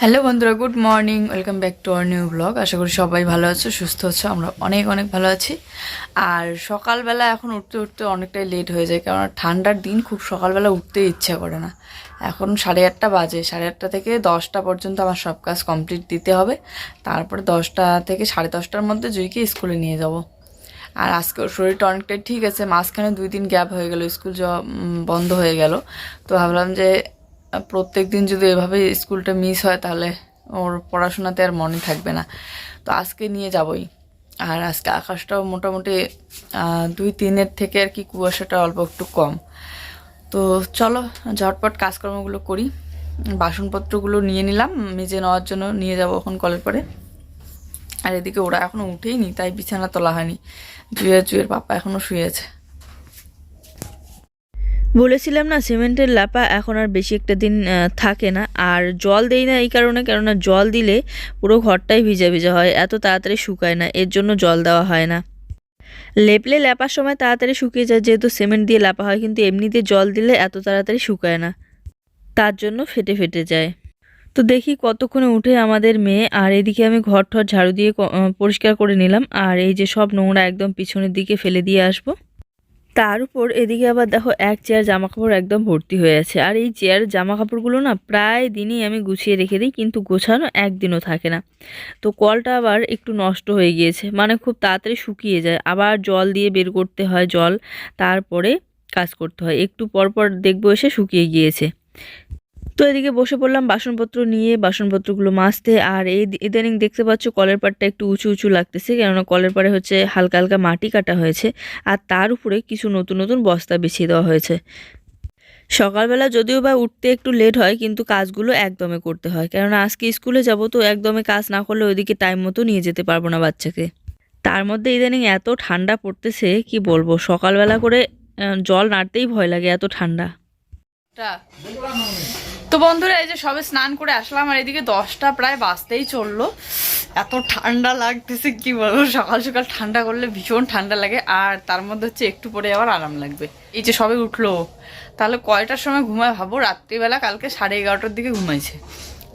Hello বন্ধুরা good morning welcome back to our new blog আশা করি সবাই ভালো আছো, সুস্থ আছো, আমরা অনেক অনেক ভালো আছি। আর সকালবেলা এখন উঠতে উঠতে অনেকটাই লেট হয়ে যায়, কারণ ঠান্ডার দিন খুব সকালবেলা উঠতে ইচ্ছা করে না। এখন সাড়ে আটটা বাজে, সাড়ে আটটা থেকে দশটা পর্যন্ত আমার সব কাজ কমপ্লিট দিতে হবে। তারপরে দশটা থেকে সাড়ে দশটার মধ্যে জুইকে স্কুলে নিয়ে যাব। আর আজকে শরীরটা অনেকটাই ঠিক আছে, মাঝখানে দুই দিন গ্যাপ হয়ে গেল, স্কুল যাওয়া বন্ধ হয়ে গেল। তো ভাবলাম যে প্রত্যেক দিন যদি এভাবে স্কুলটা মিস হয়, তাহলে ওর পড়াশোনাতে আর মনে থাকবে না। তো আজকে নিয়ে যাবই। আর আজকে আকাশটাও মোটামুটি দুই তিনের থেকে আর কি কুয়াশাটা অল্প একটু কম। তো চলো, ঝটপট কাজকর্মগুলো করি। বাসনপত্রগুলো নিয়ে নিলাম, মেজে নেওয়ার জন্য নিয়ে যাব এখন কলের পরে। আর এদিকে ওরা এখনও উঠেইনি তাই বিছানা তোলা হয়নি। জুয়ের জুয়ের পাপা এখনও শুয়েছে বলেছিলাম না, সিমেন্টের লাপা এখন আর বেশি একটা দিন থাকে না। আর জল দেই না এই কারণে, কেননা জল দিলে পুরো ঘরটাই ভিজা ভিজা হয়, এত তাড়াতাড়ি শুকায় না, এর জন্য জল দেওয়া হয় না। লেপলে লেপার সময় তাড়াতাড়ি শুকিয়ে যায়, যেহেতু সিমেন্ট দিয়ে লাপা হয়, কিন্তু এমনিতে জল দিলে এত তাড়াতাড়ি শুকায় না, তার জন্য ফেটে ফেটে যায়। তো দেখি কতক্ষণে উঠে আমাদের মেয়ে, আর এদিকে আমি ঘর ঠর ঝাড়ু দিয়ে পরিষ্কার করে নিলাম, আর এই যে সব নোংরা একদম পিছনের দিকে ফেলে দিয়ে আসব। তার উপর এদিকে আবার দেখো এক চেয়ার জামা কাপড় একদম ভর্তি হয়ে আছে। আর এই চেয়ার জামা কাপড়গুলো না প্রায় দিনই আমি গুছিয়ে রেখে দিই, কিন্তু গোছানো একদিনও থাকে না। তো কলটা আবার একটু নষ্ট হয়ে গিয়েছে মানে খুব তাড়াতাড়ি শুকিয়ে যায়। আবার জল দিয়ে বের করতে হয় জল, তারপরে কাজ করতে হয়। একটু পরপর পর দেখব এসে শুকিয়ে গিয়েছে। তো এদিকে বসে পড়লাম বাসনপত্র নিয়ে, বাসনপত্রগুলো মাজতে। আর এই ইদানিং দেখতে পাচ্ছ কলের পাড়টা একটু উঁচু উঁচু লাগতেছে, কেননা কলের পাড়ে হচ্ছে হালকা হালকা মাটি কাটা হয়েছে। আর তার উপরে কিছু নতুন নতুন বস্তা বিছিয়ে দেওয়া হয়েছে। সকালবেলা যদিও বা উঠতে একটু লেট হয়, কিন্তু কাজগুলো একদমে করতে হয়। কেননা আজকে স্কুলে যাব, তো একদমে কাজ না করলে ওইদিকে টাইম মতো নিয়ে যেতে পারব না বাচ্চাকে। তার মধ্যে ইদানিং এত ঠান্ডা পড়তেছে, কি বলব? সকালবেলা করে জল নাড়তেই ভয় লাগে এত ঠান্ডা। তো বন্ধুরা, এই যে সবে স্নান করে আসলাম আর এদিকে দশটা প্রায় বাজতেই চলল। এত ঠান্ডা লাগতেছে, কি বলব? সকাল সকাল ঠান্ডা করলে ভীষণ ঠান্ডা লাগে, আর তার মধ্যে হচ্ছে একটু পরে আবার আরাম লাগবে। এই যে সবে উঠল, তাহলে কয়টার সময় ঘুমায় ভাবো? রাত্রিবেলা কালকে সাড়ে এগারোটার দিকে ঘুমাইছে।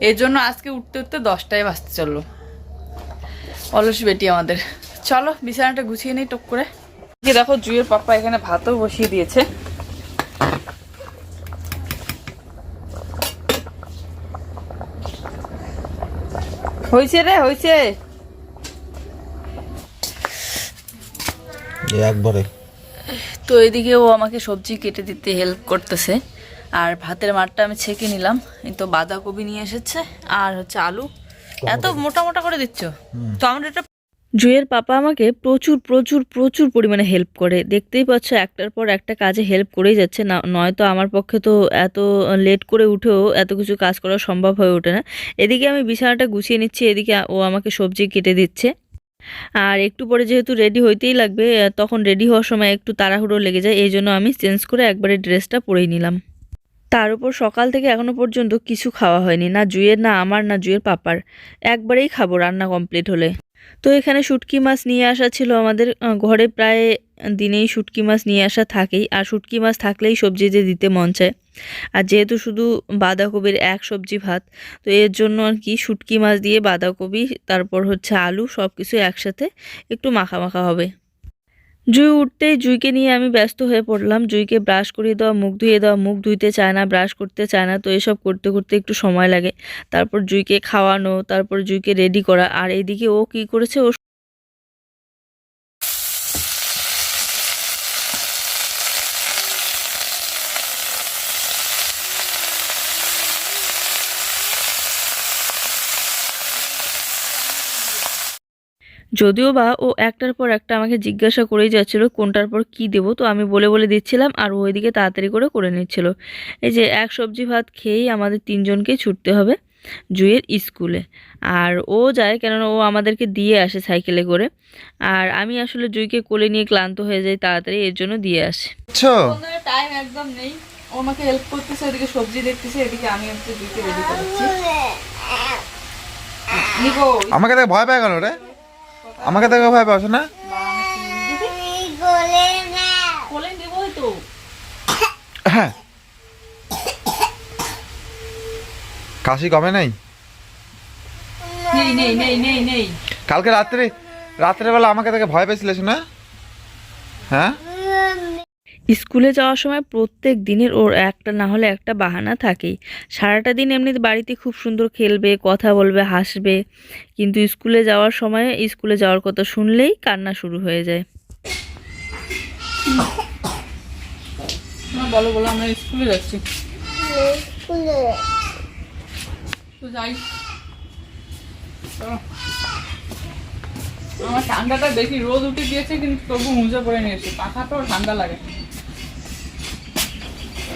এর জন্য আজকে উঠতে উঠতে দশটায় বাজতে চলল। অলস বেটি আমাদের। চলো, বিছানাটা গুছিয়ে নিই টুক করে। দেখো জুয়ের পাপা এখানে ভাতও বসিয়ে দিয়েছে। হয়েছে রে হয়েছে একবারে। তো এদিকে ও আমাকে সবজি কেটে দিতে হেল্প করতেছে। আর ভাতের মাঠটা আমি ছেঁকে নিলাম। এই তো বাঁধাকপি নিয়ে এসেছে আর হচ্ছে আলু। এত মোটা মোটা করে দিচ্ছ? তো আমার এটা জুয়ের পাপা আমাকে প্রচুর প্রচুর প্রচুর পরিমাণে হেল্প করে। দেখতেই পাচ্ছ, একটার পর একটা কাজে হেল্প করেই যাচ্ছে। না, নয়তো আমার পক্ষে তো এত লেট করে উঠেও এত কিছু কাজ করা সম্ভব হয়ে ওঠে না। এদিকে আমি বিছানাটা গুছিয়ে নিচ্ছি, এদিকে ও আমাকে সবজি কেটে দিচ্ছে। আর একটু পরে যেহেতু রেডি হইতেই লাগবে, তখন রেডি হওয়ার সময় একটু তাড়াহুড়ো লেগে যায়, এই জন্য আমি চেঞ্জ করে একবারে ড্রেসটা পরেই নিলাম। তার উপর সকাল থেকে এখনও পর্যন্ত কিছু খাওয়া হয়নি, না জুয়ের, না আমার, না জুয়ের পাপার। একবারেই খাব রান্না কমপ্লিট হলে। তো এখানে শুটকি মাছ নিয়ে আসা ছিল আমাদের ঘরে প্রায় দিনেই শুটকি মাছ নিয়ে আসা থাকেই, আর শুটকি মাছ থাকলেই সবজি যে দিতে মন চায়। আর যেহেতু শুধু বাঁধাকপির এক সবজি ভাত, তো এর জন্য আর কি শুটকি মাছ দিয়ে বাঁধাকপি, তারপর হচ্ছে আলু সব কিছু একসাথে একটু মাখা মাখা হবে। জুই উঠতেই জুইকে নিয়ে আমি ব্যস্ত হয়ে পড়লাম। জুইকে ব্রাশ করিয়ে দেওয়া, মুখ ধুয়ে দেওয়া, মুখ ধুইতে চায় না, ব্রাশ করতে চায় না, তো এসব করতে করতে একটু সময় লাগে। তারপর জুইকে খাওয়ানো, তারপর জুইকে রেডি করা। আর এইদিকে ও কি করেছে? ও যদিও বা ও একটার পর একটা আমাকে জিজ্ঞাসা করেই যাচ্ছিল কোনটার পর কি দেবো তো আমি বলে বলে দিচ্ছিলাম আর ও ওইদিকে তাড়াতাড়ি করে করে নিচ্ছিল। এই যে এক সবজি ভাত খেয়েই আমাদের তিনজনকেই ছুটতে হবে জুয়ের স্কুলে। আর ও যায় কেননা ও আমাদেরকে দিয়ে আসে সাইকেলে করে। আর আমি আসলে জুইকে কোলে নিয়ে ক্লান্ত হয়ে যাই তাড়াতাড়ি এর জন্য দিয়ে আসে। টাইম একদম নেই। ও আমাকে হেল্প করতেছে ওদিকে সবজি দেখতেছে এদিকে আমি হচ্ছে দুইকে রেডি করেছি আমাকে ভয় পেয়ে গেল রে। আমাকে দেখো ভয় পাচ্ছ না? হ্যাঁ। কাশি কমে নাই? কালকে রাত্রে রাত্রেবেলা আমাকে দেখে ভয় পেয়েছিলিস না হ্যাঁ? স্কুলে যাওয়ার সময় প্রত্যেক দিনের ওর একটা না হলে একটা বাহানা থাকেই। সারাটা দিন এমনি বাড়িতে খুব সুন্দর খেলবে কথা বলবে হাসবে। কিন্তু স্কুলে যাওয়ার সময় স্কুলে যাওয়ার কথা শুনলেই কান্না শুরু হয়ে যায়। বলো বলো আমরা স্কুলে যাচ্ছি। তো যাই। আমার ঠান্ডাটা বেশি রোদ উঠে দিয়েছে কিন্তু তবু মুজে পড়ে নিয়েছে। পাখাটাও ঠান্ডা লাগে।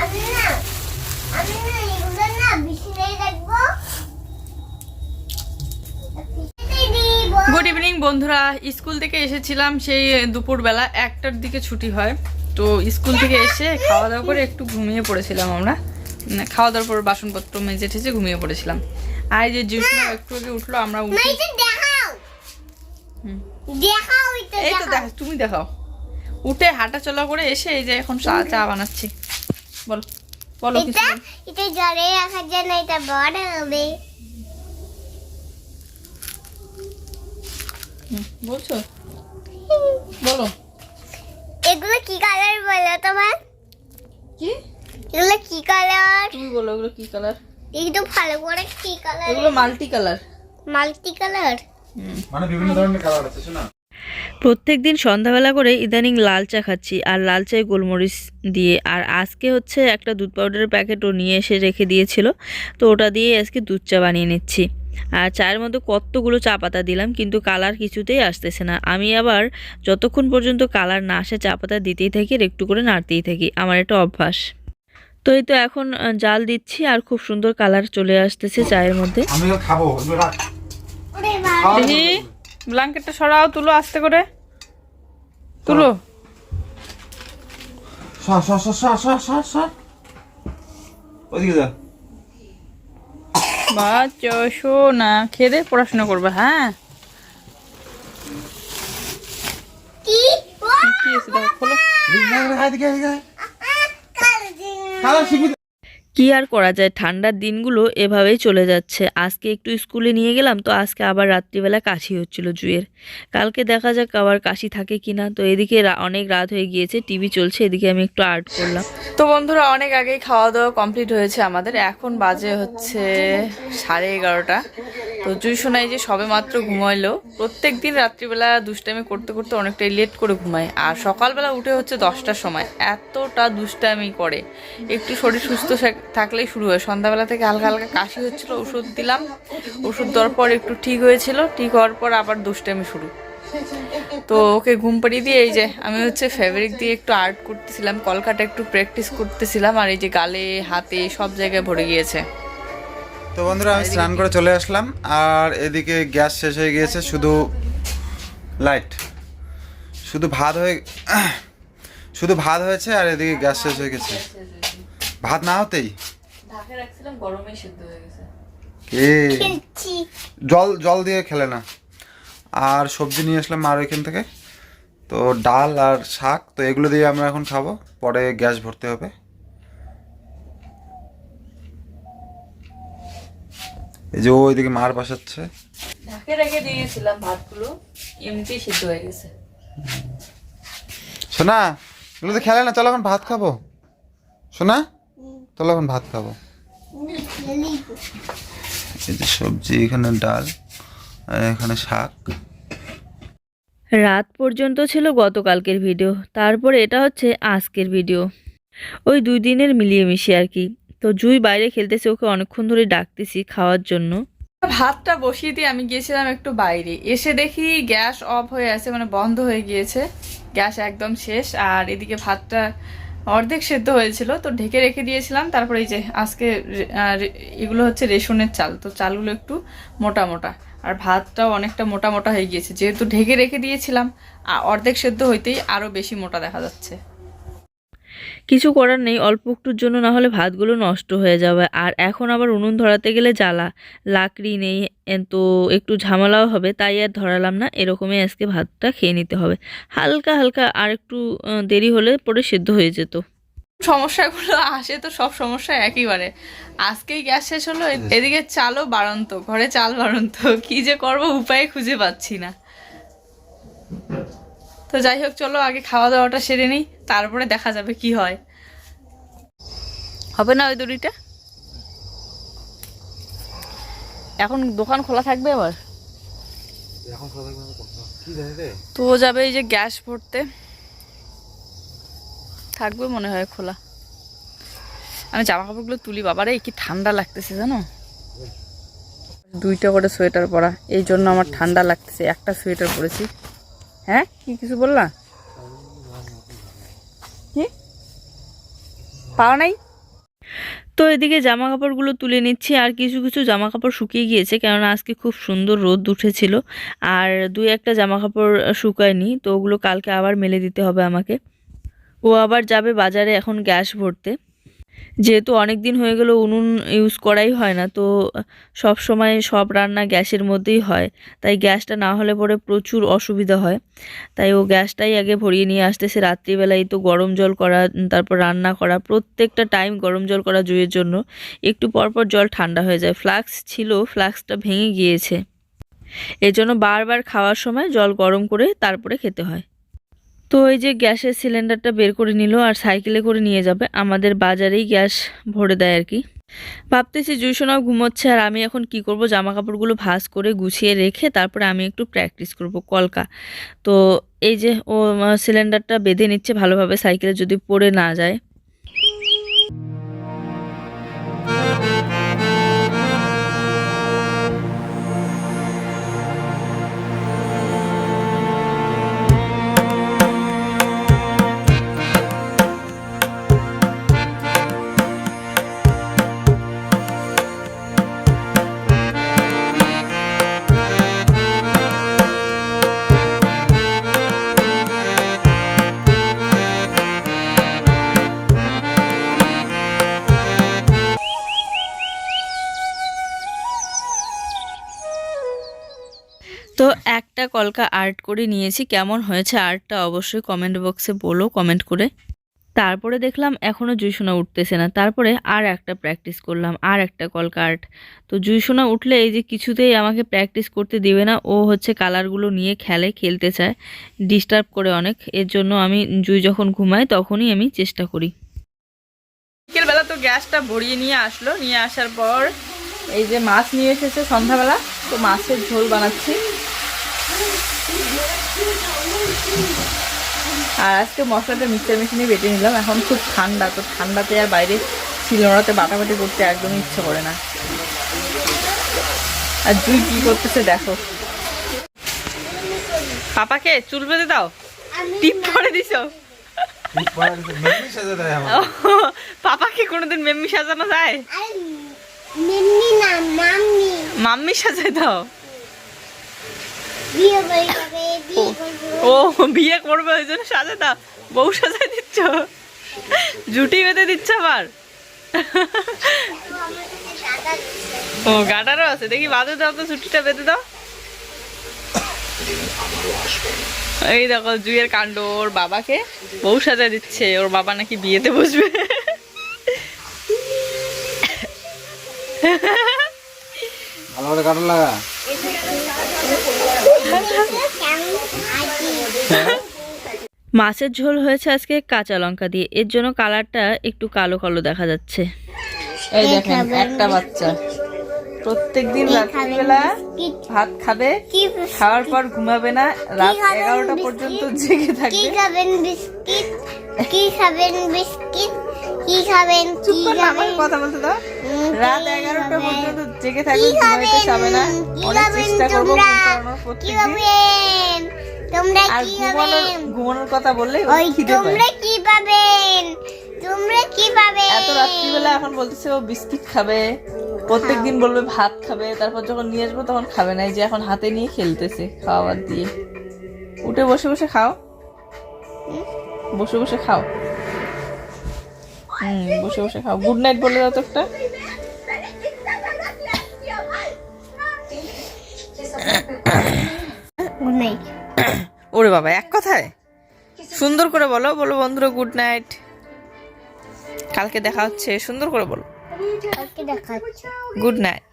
আমি না আমি না এগুলো না বিছানায় রাখব বিছানায় দিব গুড ইভিনিং বন্ধুরা স্কুল থেকে এসেছিলাম সেই দুপুরবেলা একটার দিকে ছুটি হয়। তো স্কুল থেকে এসে খাওয়া দাওয়া করে একটু ঘুমিয়ে পড়েছিলাম আমরা। খাওয়া দাওয়ার পর বাসনপত্র মেজে ঠেজে ঘুমিয়ে পড়েছিলাম। আর যে জিউসনা একটু আগে উঠল আমরা উঠে এই তো দেখ তুমি দেখাও। উঠে হাঁটা চলা করে এসে এই যে এখন চা চা বানাচ্ছি। বলো বলো কিছু এটা জলে রাখার জন্য এটা বড় হবে। বলছো? বলো। এগুলো কি কালার বলো তোমার? কি? এগুলো কি কালার তুমি বলো ওগুলো কি কালার একটু ভালো করে কি কালার এগুলো মাল্টি কালার মাল্টি কালার মানে বিভিন্ন ধরনের কালার আছে শোনা। প্রত্যেক দিন সন্ধ্যাবেলা করে ইদানিং লাল চা খাচ্ছি আর লাল চায় গোলমরিচ দিয়ে। আর আজকে হচ্ছে একটা দুধ পাউডারের প্যাকেটও নিয়ে এসে রেখে দিয়েছিল। তো ওটা দিয়ে আজকে দুধ চা বানিয়ে নিচ্ছি। আর চায়ের মধ্যে কতগুলো চা পাতা দিলাম কিন্তু কালার কিছুতেই আসতেছে না। আমি আবার যতক্ষণ পর্যন্ত কালার না আসে চা পাতা দিতেই থাকি আর একটু করে নাড়তেই থাকি। আমার এটা অভ্যাস। তো এই তো এখন জাল দিচ্ছি আর খুব সুন্দর কালার চলে আসতেছে চায়ের মধ্যে। আমি খাব ওরে বাবা খাওয়া দেখি ব্ল্যাঙ্কেটটা সরাও তুলো আস্তে করে। তুলো। সর সর সর সর সর। ওদিকে যা। বাচ্চা শো না খেয়ে দে পড়াশোনা করবে হ্যাঁ? কি? কি আছে দেখো খোলো। কি আর করা যায়? ঠান্ডার দিনগুলো এভাবেই চলে যাচ্ছে। আজকে একটু স্কুলে নিয়ে গেলাম তো আজকে আবার রাত্রিবেলা কাশি হচ্ছিল জুয়ের। কালকে দেখা যাক আবার কাশি থাকে কিনা। তো এদিকে অনেক রাত হয়ে গিয়েছে, টিভি চলছে, এদিকে আমি একটু আর্ট করলাম। তো বন্ধুরা, অনেক আগেই খাওয়া দাওয়া কমপ্লিট হয়েছে আমাদের। এখন বাজে হচ্ছে সাড়ে এগারোটা। তো জুই শোনাই যে সবে মাত্র ঘুমাইলো। প্রত্যেক দিন রাত্রিবেলা দুষ্টামি করতে করতে অনেকটাই লেট করে ঘুমায়। আর সকালবেলা উঠে হচ্ছে দশটার সময়। এতটা দুষ্টামি করে। একটু শরীর সুস্থ থাকলেই শুরু হয়। সন্ধ্যাবেলা থেকে হালকা হালকা কাশি হচ্ছিল, ওষুধ দিলাম। ওষুধ দেওয়ার পর একটু ঠিক হয়েছিল। ঠিক হওয়ার পর আবার দুষ্টামি শুরু। তো ওকে ঘুম পাড়িয়ে দিয়ে এই যে আমি হচ্ছে ফেব্রিক দিয়ে একটু আর্ট করতেছিলাম কলকাটা একটু প্র্যাকটিস করতেছিলাম, আর এই যে গালে, হাতে সব জায়গায় ভরে গিয়েছে। তো বন্ধুরা, আমি স্নান করে চলে আসলাম, আর এদিকে গ্যাস শেষ হয়ে গিয়েছে, শুধু লাইট শুধু ভাত হয়ে, শুধু ভাত হয়েছে, আর এদিকে গ্যাস শেষ হয়ে গেছে। ভাত না হতেই? ঢাকে রাখছিলাম গরমেই সিদ্ধ হয়ে গেছে। কে? জল জল দিয়ে খেলে না। আর সবজি নিয়ে আসলাম আর ওইখান থেকে। তো ডাল আর শাক তো এগুলো দিয়ে আমরা এখন খাব। পরে গ্যাস ভরতে হবে। এই যে ওইদিকে মার বসাচ্ছে। ঢাকে রেখে দিয়েছিলাম ভাতগুলো এমনিতেই সিদ্ধ হয়ে গেছে। শোনা এগুলো তো খেলে না চলো এখন ভাত খাব। শোনা চলো এখন ভাত খাব। এই যে সবজি এখানে ডাল আর এখানে শাক। রাত পর্যন্ত ছিল গতকালকের ভিডিও তারপরে এটা হচ্ছে আজকের ভিডিও। ওই দুই দিনের মিলিয়ে মিশিয়ে আর কি। তো জুই বাইরে খেলতেছে ওকে অনেকক্ষণ ধরে ডাকতেছি খাওয়ার জন্য। ভাতটা বসিয়ে দিয়ে আমি গিয়েছিলাম একটু বাইরে। এসে দেখি গ্যাস অফ হয়ে আছে মানে বন্ধ হয়ে গিয়েছে। গ্যাস একদম শেষ আর এদিকে ভাতটা অর্ধেক সেদ্ধ হয়েছিল, তো ঢেকে রেখে দিয়েছিলাম। তারপরে এই যে আজকে এগুলো হচ্ছে রেশনের চাল, তো চালগুলো একটু মোটা মোটা। আর ভাতটাও অনেকটা মোটা মোটা হয়ে গিয়েছে। যেহেতু ঢেকে রেখে দিয়েছিলাম অর্ধেক সেদ্ধ হইতেই আরও বেশি মোটা দেখা যাচ্ছে। কিছু করার নেই, অল্প একটুর জন্য না হলে ভাতগুলো নষ্ট হয়ে যাবে। আর এখন আবার উনুন ধরাতে গেলে জ্বালা। লাকড়ি নেই তো একটু ঝামেলাও হবে, তাই আর ধরালাম না। এরকমই আজকে ভাতটা খেয়ে নিতে হবে। হালকা হালকা আর একটু দেরি হলে পরে সেদ্ধ হয়ে যেত। সমস্যাগুলো আসে তো সব সমস্যা একইবারে আজকেই গ্যাস শেষ হলো, এদিকে চালও বাড়ন্ত, ঘরে চাল বাড়ন্ত। কি যে করব, উপায় খুঁজে পাচ্ছি না। তো যাই হোক চলো আগে খাওয়া দাওয়াটা সেরে নিই তারপরে দেখা যাবে কি হয়। হবে না ওই দড়িটা? এখন দোকান খোলা থাকবে আবার? তো? যাবে এই যে গ্যাস ভরতে। থাকবে মনে হয় খোলা। আমি জামা কাপড়গুলো তুলি বাবারে কি ঠান্ডা লাগতেছে জানো? দুইটা করে সোয়েটার পরা এই জন্য আমার ঠান্ডা লাগতেছে একটা সোয়েটার পরেছি। হ্যাঁ? কি কিছু বললা? কি? পাওয়া নাই? তো এদিকে জামা কাপড়গুলো তুলে নিচ্ছি, আর কিছু কিছু জামা কাপড় শুকিয়ে গিয়েছে, কেননা আজকে খুব সুন্দর রোদ উঠেছিল, আর দুই একটা জামা কাপড় শুকায়নি, তো ওগুলো কালকে আবার মেলে দিতে হবে আমাকে। ও আবার যাবে বাজারে এখন গ্যাস ভরতে। যেহেতু অনেক দিন হয়ে গেল উনুন ইউজ করাই হয় না, তো সব সময় সব রান্না গ্যাসের মধ্যেই হয়। তাই গ্যাসটা না হলে পরে প্রচুর অসুবিধা হয়। তাই ও গ্যাসটাই আগে ভরিয়ে নিয়ে আসতেছে রাত্রিবেলায় তো গরম জল করা, তারপর রান্না করা, প্রত্যেকটা টাইম গরম জল করা জুইয়ের জন্য। একটু পরপর জল ঠান্ডা হয়ে যায়। ফ্লাক্স ছিল, ফ্লাক্সটা ভেঙে গিয়েছে। এর জন্য বারবার খাওয়ার সময় জল গরম করে তারপরে খেতে হয়। তো এই যে গ্যাসের সিলিন্ডারটা বের করে নিল আর সাইকেলে করে নিয়ে যাবে, আমাদের বাজারেই গ্যাস ভরে দেয় আর কি। ভাবতেছি জুইশোনাও ঘুমোচ্ছে আর আমি এখন কি করব জামা কাপড়গুলো ভাস করে গুছিয়ে রেখে তারপরে আমি একটু প্র্যাকটিস করব কলকা। তো এই যে ও সিলিন্ডারটা বেঁধে নিচ্ছে ভালোভাবে, সাইকেলে যদি পড়ে না যায়। একটা কলকা আর্ট করে নিয়েছি। কেমন হয়েছে আর্টটা অবশ্যই কমেন্ট বক্সে বলো কমেন্ট করে। তারপরে দেখলাম এখনও জুইসোনা উঠতেছে না। তারপরে আর একটা প্র্যাকটিস করলাম, আর একটা কলকা আর্ট। তো জুইসোনা উঠলে এই যে কিছুতেই আমাকে প্র্যাকটিস করতে দিবে না। ও হচ্ছে কালারগুলো নিয়ে খেলে, খেলতে চায় ডিস্টার্ব করে অনেক। এর জন্য আমি জুই যখন ঘুমাই তখনই আমি চেষ্টা করি। বিকেলবেলা তো গ্যাসটা ভরিয়ে নিয়ে আসলো। নিয়ে আসার পর এই যে মাছ নিয়ে এসেছে সন্ধ্যাবেলা। তো মাছের ঝোল বানাচ্ছি। আর আজকে মশলাটা মিক্সার মেশিনে বেটে নিলাম। এখন খুব ঠান্ডা তো ঠান্ডাতে আর বাইরে শিলনোড়াতে বাটাবাটি করতে একদমই ইচ্ছে করে না। আর জুই কি করতেছে দেখো। পাপাকে চুল বেঁধে দাও। টিপ করে দিছো। পাপাকে কোনোদিন মেম্মি সাজানো যায়? Mummy mummy. সাজাই দাও বিয়ে করে যাবে বিয়ে করব ও বিয়ে করবে ওই জন্য সাজে দাও বউ সাজাই দিচ্ছ? জুটি বেঁধে দিচ্ছ আবার। ও গাটারও আছে। দেখি বাঁধে দাও তো ছুটিটা বেঁধে দাও। এই দেখো জুয়ের কাণ্ড। ওর বাবাকে বউ সাজা দিচ্ছে। ওর বাবা নাকি বিয়েতে বসবে। ভালো করে কাটন লাগা। মাছের ঝোল হয়েছে আজকে কাঁচা লঙ্কা দিয়ে। এর জন্য কালারটা একটু কালো কালো দেখা যাচ্ছে। এই দেখেন একটা বাচ্চা। প্রত্যেকদিন রাত্রিবেলা ভাত খাবে খাওয়ার পর ঘুমাবে না রাত এগারোটা পর্যন্ত জেগে থাকবে। কি খাবেন বিস্কিট? কি খাবেন বিস্কিট? কি খাবেন? চুপ কর কথা বলতে দাও। রাত কি এগারোটা খাবেন? পর্যন্ত জেগে থাকবে ঘুমাইতে যাবে না। অনেক চেষ্টা করব কি খাবেন? তোমরা কি খাবেন? ঘুমানোর কথা বললেই ওর ওই খিদে পায়। তোমরা কি পাবেন তোমরা কি পাবেন এত রাত্রিবেলা এখন বলতেছে ও বিস্কিট খাবে প্রত্যেকদিন বলবে ভাত খাবে তারপর যখন নিয়ে আসব তখন খাবে না যে এখন হাতে নিয়ে খেলতেছে খাওয়া বাদ দিয়ে। উঠে বসে বসে খাও। বসে বসে খাও। হুম বসে বসে খাও। গুড নাইট বলে দাও তো একটা। গুড নাইট ওরে বাবা এক কথায়? সুন্দর করে বলো বলো বন্ধুরা গুড নাইট কালকে দেখা হচ্ছে সুন্দর করে বলো। কালকে দেখা হচ্ছে। Good night